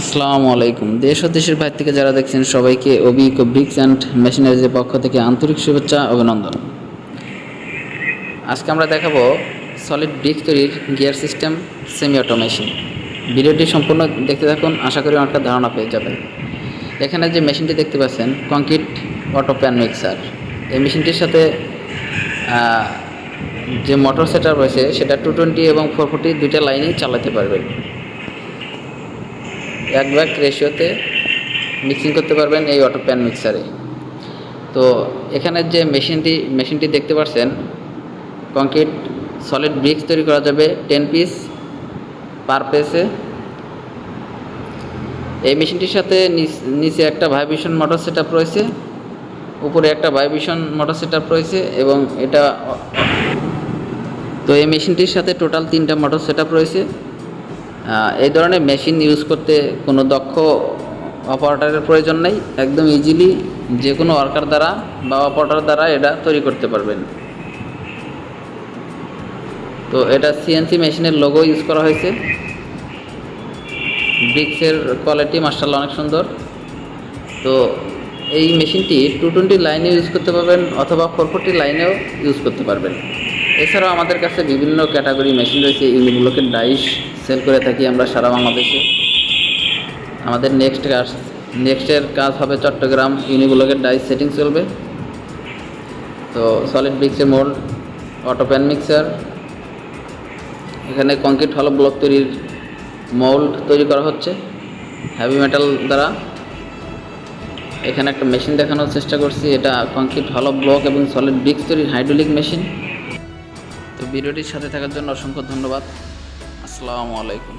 আসসালামু আলাইকুম। দেশ ও দেশের বাইরে থেকে যারা দেখছেন সবাইকে অভিজ্ঞ ব্রিক্স অ্যান্ড মেশিনারিজের পক্ষ থেকে আন্তরিক শুভেচ্ছা, অভিনন্দন। আজকে আমরা দেখাবো সলিড ব্রিক্স তৈরির গিয়ার সিস্টেম সেমি অটোমেশন ভিডিওটি সম্পূর্ণ দেখতে থাকুন, আশা করি অনেকটা ধারণা পেয়ে যাবেন। এখানে যে মেশিনটি দেখতে পাচ্ছেন কংক্রিট অটো প্যান মিক্সার এই মেশিনটির সাথে যে মোটর সেটআপ রয়েছে, সেটা টু টোয়েন্টি এবং ফোর ফোর্টি দুইটা লাইনেই চালাতে পারবেন। এক ভাগ রেশিওতে মিক্সিং করতে পারবেন এই অটো প্যান মিক্সারে তো এখানে যে মেশিনটি মেশিনটি দেখতে পাচ্ছেন কংক্রিট সলিড ব্রিক্স তৈরি করা যাবে টেন পিস পার পেসে এই মেশিনটির সাথে নিচ- একটা ভাইব্রেশন মোটর সেট রয়েছে, উপরে একটা ভাইব্রেশন মোটর সেট আপ রয়েছে এবং এটা, তো এই মেশিনটির সাথে টোটাল তিনটা মোটর সেট আপ রয়েছে। এই ধরনের মেশিন ইউজ করতে কোনো দক্ষ অপারেটারের প্রয়োজন নেই। একদম ইজিলি যে কোনো ওয়ার্কার দ্বারা বা অপারেটার দ্বারা এটা তৈরি করতে পারবেন। তো এটা সিএনসি মেশিনের লোগো ইউজ করা হয়েছে। ব্রিক্সের কোয়ালিটি মার্শাল্লাহ অনেক সুন্দর। তো এই মেশিনটি টু টোয়েন্টি লাইনে ইউজ করতে পারবেন অথবা ফোর ফোরটি লাইনেও ইউজ করতে পারবেন। এছাড়াও আমাদের কাছে বিভিন্ন ক্যাটাগরি মেশিন রয়েছে ইউনিব্লকের ডাইস সেল করে থাকি আমরা সারা বাংলাদেশে। আমাদের নেক্সট কাজ নেক্সটের কাজ হবে চট্টগ্রাম ইউনিব্লকের ডাইস সেটিং চলবে। তো সলিড ব্রিক্সের মোল্ড অটো প্যান মিক্সার এখানে কংক্রিট হল ব্লক তৈরির মোল্ড তৈরি করা হচ্ছে হেভি মেটাল দ্বারা। এখানে একটা মেশিন দেখানোর চেষ্টা করছি, এটা কংক্রিট হল ব্লক এবং সলিড ব্রিক্স তৈরির হাইড্রোলিক মেশিন ভিডিওটির সাথে থাকার জন্য অসংখ্য ধন্যবাদ। আসসালামু আলাইকুম।